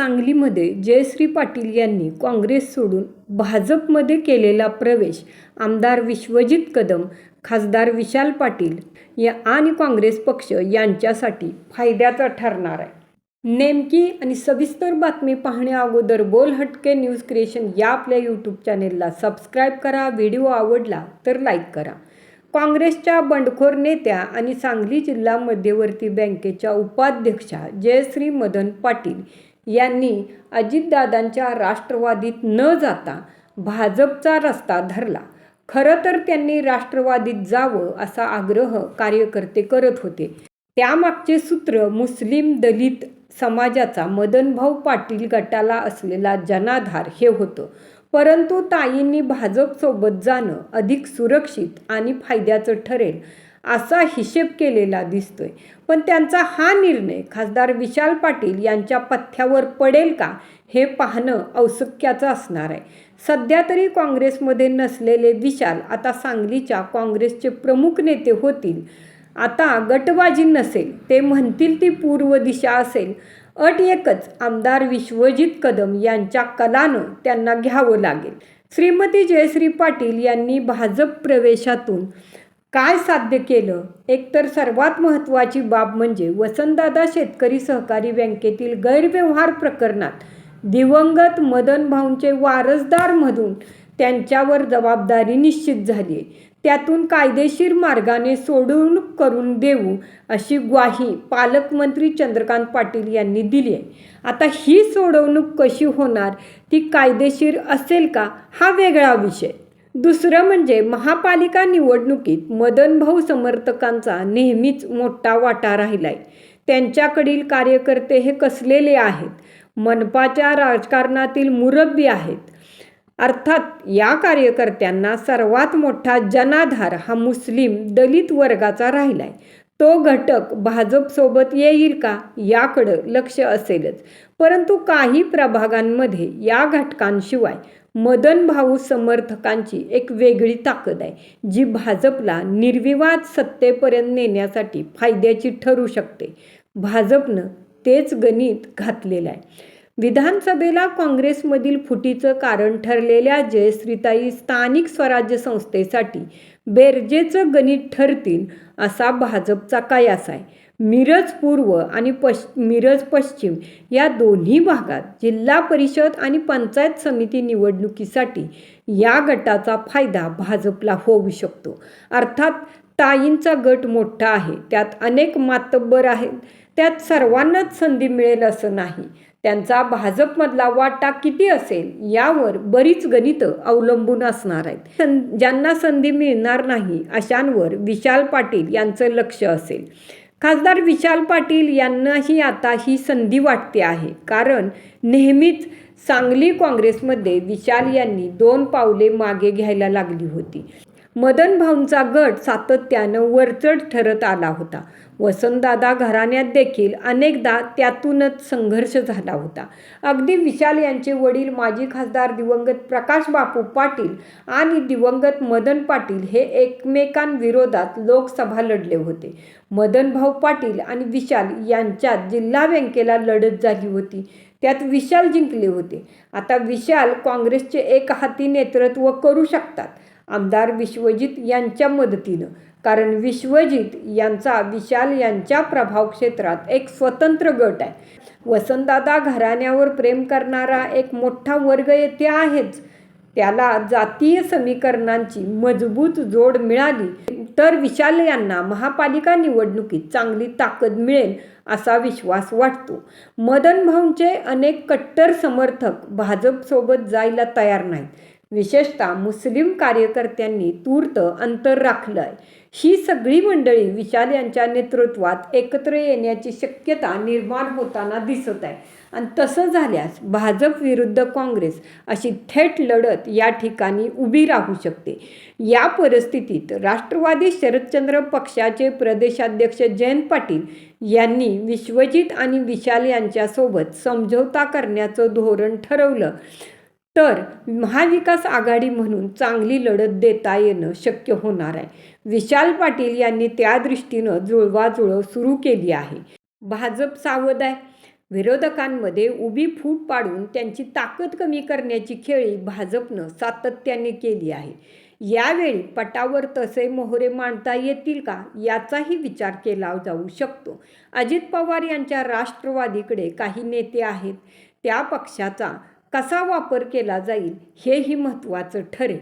सांगलीमध्ये जयश्री पाटील यांनी काँग्रेस सोडून भाजपमध्ये केलेला प्रवेश आमदार विश्वजित कदम खासदार विशाल पाटील या आणि काँग्रेस पक्ष यांच्यासाठी फायद्याचा ठरणार आहे. नेमकी आणि सविस्तर बातमी पाहण्या अगोदर बोल हटके न्यूज क्रिएशन या आपल्या यूट्यूब चॅनेलला सबस्क्राईब करा व्हिडिओ आवडला तर लाईक करा. काँग्रेसच्या बंडखोर नेत्या आणि सांगली जिल्हा मध्यवर्ती बँकेच्या उपाध्यक्षा जयश्री मदन पाटील यांनी अजितदादांच्या राष्ट्रवादीत न जाता भाजपचा रस्ता धरला. खरं तर त्यांनी राष्ट्रवादीत जावं असा आग्रह कार्यकर्ते करत होते. त्यामागचे सूत्र मुस्लिम दलित समाजाचा मदनभाऊ पाटील गटाला असलेला जनाधार हे होतं. परंतु ताईंनी भाजपसोबत जाणं अधिक सुरक्षित आणि फायद्याचं ठरेल असा हिशेब केलेला दिसतोय. पण त्यांचा हा निर्णय खासदार विशाल पाटील यांच्या पथ्यावर पडेल का हे पाहणं औत्सुक्याचं असणार आहे. सध्या तरी काँग्रेसमध्ये नसलेले विशाल आता सांगलीच्या काँग्रेसचे प्रमुख नेते होतील. आता गटबाजी नसेल ते म्हणतील ती पूर्व दिशा असेल. अट एकच आमदार विश्वजित कदम यांच्या कलानं त्यांना घ्यावं लागेल. श्रीमती जयश्री पाटील यांनी भाजप प्रवेशातून काय साध्य केलं? एकतर सर्वात महत्त्वाची बाब म्हणजे वसंतदादा शेतकरी सहकारी बँकेतील गैरव्यवहार प्रकरणात दिवंगत मदन भाऊंचे वारसदारमधून त्यांच्यावर जबाबदारी निश्चित झाली आहे. त्यातून कायदेशीर मार्गाने सोडवणूक करून देऊ अशी ग्वाही पालकमंत्री चंद्रकांत पाटील यांनी दिली आहे. आता ही सोडवणूक कशी होणार? ती कायदेशीर असेल का? हा वेगळा विषय. दुसरं म्हणजे महापालिका निवडणुकीत मदनभाऊ समर्थकांचा नेहमीच मोठा वाटा राहिलाय. त्यांच्याकडील कार्यकर्ते हे कसलेले आहेत? मनपाच्या राजकारणातील मुरब्बी आहेत. अर्थात या कार्यकर्त्यांना सर्वात मोठा जनाधार हा मुस्लिम दलित वर्गाचा राहिला आहे तो घटक भाजपसोबत येईल का? याकडं लक्ष असेलच. परंतु काही प्रभागांमध्ये या घटकांशिवाय मदन भाऊ समर्थकांची एक वेगळी ताकद आहे जी भाजपला निर्विवाद सत्तेपर्यंत नेण्यासाठी फायद्याची ठरू शकते. भाजपनं तेच गणित घातलेलं आहे. विधानसभेला काँग्रेसमधील फुटीचं कारण ठरलेल्या जयश्रीताई स्थानिक स्वराज्य संस्थेसाठी बेरजेचं गणित ठरतील असा भाजपचा कयास आहे. मिरज पूर्व आणि पश मिरज पश्चिम या दोन्ही भागात जिल्हा परिषद आणि पंचायत समिती निवडणुकीसाठी या गटाचा फायदा भाजपला होऊ शकतो. अर्थात ताईंचा गट मोठा आहे त्यात अनेक मातब्बर आहेत त्यात सर्वांनाच संधी मिळेल असं नाही. त्यांचा भाजपमधला वाटा किती असेल यावर बरीच गणितं अवलंबून असणार आहेत. सं ज्यांना संधी मिळणार नाही अशांवर विशाल पाटील यांचं लक्ष असेल. खासदार विशाल पाटील यांनाही आता ही संधी वाटते आहे. कारण नेहमीच सांगली काँग्रेसमध्ये विशाल यांनी दोन पावले मागे घ्यायला लागली होती. मदन भाऊंचा गट सातत्यानं वरचढ ठरत आला होता. वसंतदादा घराण्यात देखील अनेकदा त्यातूनच संघर्ष झाला होता. अगदी विशाल यांचे वडील माजी खासदार दिवंगत प्रकाश बापू पाटील आणि दिवंगत मदन पाटील हे एकमेकांविरोधात लोकसभा लढले होते. मदनभाऊ पाटील आणि विशाल यांच्यात जिल्हा बँकेला लढत झाली होती. त्यात विशाल जिंकले होते. आता विशाल काँग्रेसचे एक हाती नेतृत्व करू शकतात. आमदार विश्वजित यांच्या मदतीनं. कारण विश्वजित यांचा विशाल यांच्या प्रभाव क्षेत्रात एक स्वतंत्र गट आहे. वसंतदादा घराण्यावर प्रेम करणारा एक मोठा वर्ग येथे आहेच. त्याला जातीय समीकरणांची मजबूत जोड मिळाली. तर विशाल यांना महापालिका निवडणुकीत चांगली ताकद मिळेल असा विश्वास वाटतो. मदन भाऊंचे अनेक कट्टर समर्थक भाजपसोबत जायला तयार नाहीत. विशेषतः मुस्लिम कार्यकर्त्यांनी तूर्त अंतर राखलं आहे ही सगळी मंडळी विशाल यांच्या नेतृत्वात एकत्र येण्याची शक्यता निर्माण होताना दिसत आहे. आणि तसं झाल्यास भाजप विरुद्ध काँग्रेस अशी थेट लढत या ठिकाणी उभी राहू शकते. या परिस्थितीत राष्ट्रवादी शरदचंद्र पक्षाचे प्रदेशाध्यक्ष जयंत पाटील यांनी विश्वजित आणि विशाल यांच्यासोबत समझोता करण्याचं धोरण ठरवलं. तर महाविकास आघाडी म्हणून चांगली लढत देता येणं शक्य होणार आहे. विशाल पाटील यांनी त्या दृष्टीनं जुळवाजुळव सुरू केली आहे. भाजप सावध आहे. विरोधकांमध्ये उभी फूट पाडून त्यांची ताकद कमी करण्याची खेळी भाजपनं सातत्याने केली आहे. यावेळी पटावर तसे मोहरे मांडता येतील का याचाही विचार केला जाऊ शकतो. अजित पवार यांच्या राष्ट्रवादीकडे काही नेते आहेत. त्या पक्षाचा कसा वापर केला जाईल हेही महत्त्वाचं ठरेल.